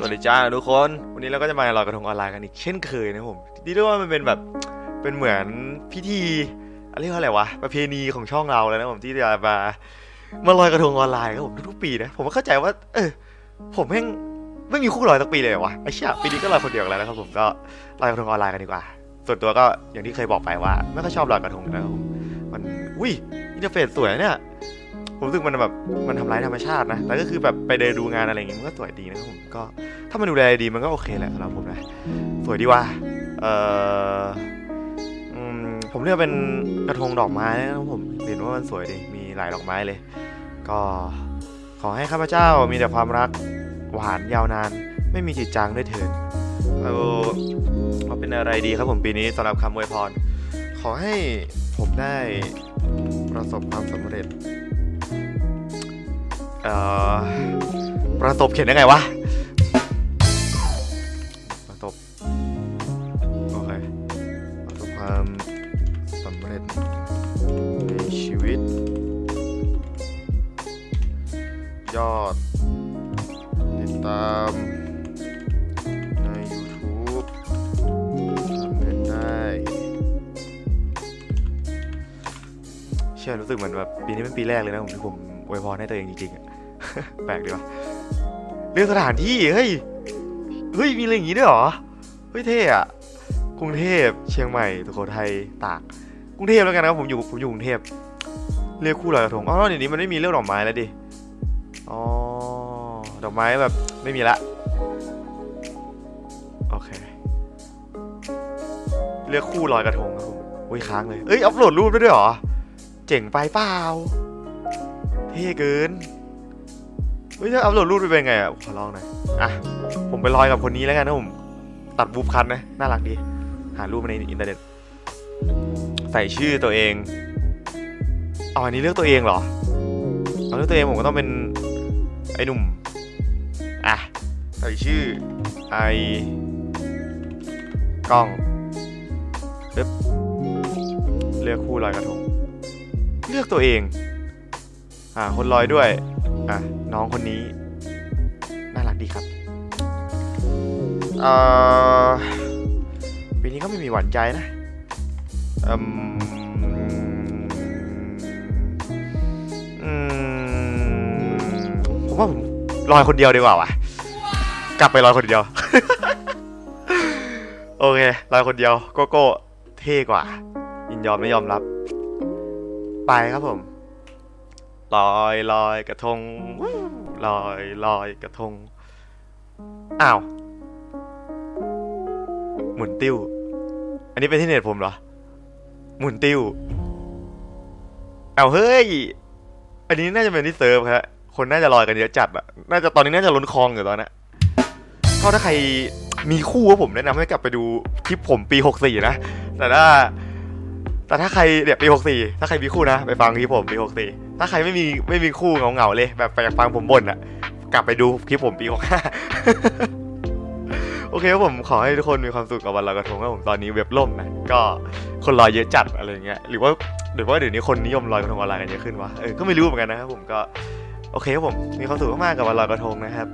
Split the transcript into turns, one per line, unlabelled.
สวัสดีจ้าทุกคน วันนี้เราก็จะมาลอยกระทงออนไลน์กันอีกเช่นเคยนะผมนี่เรียกว่ามันเป็นแบบเป็นเหมือนพิธีเรียกว่าอะไรวะประเพณีของช่องเราแล้วนะผมที่จะมามาลอยกระทงออนไลน์ครับผมทุกๆปีนะผมก็เข้าใจว่า เออ ผมแม่งไม่มีคู่ลอยสักปีเลยวะไอ้เชี่ยปีนี้ก็ลอยคนเดียวกันแล้วนะครับผมก็ลอยกระทงออนไลน์กันดีกว่า ส่วนตัวก็อย่างที่เคยบอกไปว่า ไม่ค่อยชอบลอยกระทงนะครับผมมันอุ้ยอินเทอร์เฟซสวยเนี่ย ผมรู้สึกมันแบบมันทำลายธรรมชาตินะแต่ก็คือแบบไปเดินดูงานอะไรอย่างเงี้ยมันก็สวยดีนะครับผมก็ถ้ามันดูแลดีมันก็โอเคแหละสำหรับผมนะสวยดีว่าเออผมเลือกเป็นกระทงดอกไม้นะครับผมเห็นว่ามันสวยดีมีหลายดอกไม้เลย ก็ขอให้ข้าพเจ้ามีแต่ความรักหวานยาวนาน ไม่มีจิตจางด้วยเถิดเอาเอาเป็นอะไรดีครับผมปีนี้สำหรับคำอวยพร ขอให้ผมได้ประสบความสำเร็จ เอ่อประสบเขียนได้ไงวะประสบโอเคประสบความสำเร็จในชีวิต ยอด ติดตามใน YouTube ทำเงินได้ เชื่อรู้สึกเหมือนแบบปีนี้เป็นปีแรกเลยนะผมที่ผม อวยพรให้ตัวเองจริงๆอะแปลกดีวะเรื่องสถานที่เฮ้ยเฮ้ยมีอะไรอย่างงี้ด้วยเหรอเฮ้ยเท่อะกรุงเทพเชียงใหม่สุโขทัยตากกรุงเทพแล้วกันนะครับผมอยู่ผมอยู่กรุงเทพเรียกคู่ลอยกระทงอ๋อเดี๋ยวนี้มันไม่มีเรื่องดอกไม้แล้วดิอ๋อดอกไม้แบบไม่มีละโอเคเลือกคู่ลอยกระทงครับผมอุ้ยค้างเลยเอ้ยอัพโหลดรูปได้ด้วยเหรอเจ๋งไปเปล่า ท่เกินเฮ้ยถ้าอัพโหลดรูปไปเป็นไงอะขอลองหน่อยอะผมไปลอยกับคนนี้แล้วกันนะผมตัดบูฟคันนะน่ารักดี หารูปมาในอินเทอร์เน็ต ใส่ชื่อตัวเองอ๋ออันนี้เลือกตัวเองเหรอเอาเลือกตัวเองผมก็ต้องเป็นไอ้หนุ่มอะใส่ชื่อไอกล้องเลือกคู่ลอยกระทง เลือกตัวเอง อ่าคนลอยด้วย อะน้องคนนี้ น่ารักดีครับอ่อปีนี้ก็ไม่มีหวานใจนะอืมอืมผมว่าผมลอยคนเดียวดีกว่าวะกลับไปลอยคนเดียว โอเคลอยคนเดียวโกโก้เท่กว่า ยินยอมไม่ยอมรับ ไปครับผม ลอยลอยกระทงลอยลอยกระทง อ้าว หมุนติ้ว อันนี้เป็นที่เน็ตผมเหรอ หมุนติ้วเอาวเฮ้ย อันนี้น่าจะเป็นที่เซิร์ฟครับคนน่าจะลอยกันเยอะจัดอะน่าจะตอนนี้น่าจะล้นคลองอยู่ตอนนี้ก็ถ้าใครมีคู่ก็ผมแนะนำให้กลับไปดูคลิปผมปี 64 นะ แต่ถ้า แต่ถ้าใครเนี่ยปี64ถ้าใครมีคู่นะไปฟังคลิปผมปี64ถ้าใครไม่มีไม่มีคู่เหงาๆเลยแบบไปฟังผมบ่นอะกลับไปดูคลิปผมปี65โอเคครับผมขอให้ทุกคนมีความสุขกับวันลอยกระทงครับผมตอนนี้เว็บล่มนะก็คนลอยเยอะจัดอะไรเงี้ยหรือว่าหรือว่าเดี๋ยวนี้คนนิยมลอยกระทงออนไลน์กันเยอะขึ้นวะเออก็ไม่รู้เหมือนกันนะครับผมก็โอเคครับผมมีความสุขมากๆกับวันลอยกระทงนะครับ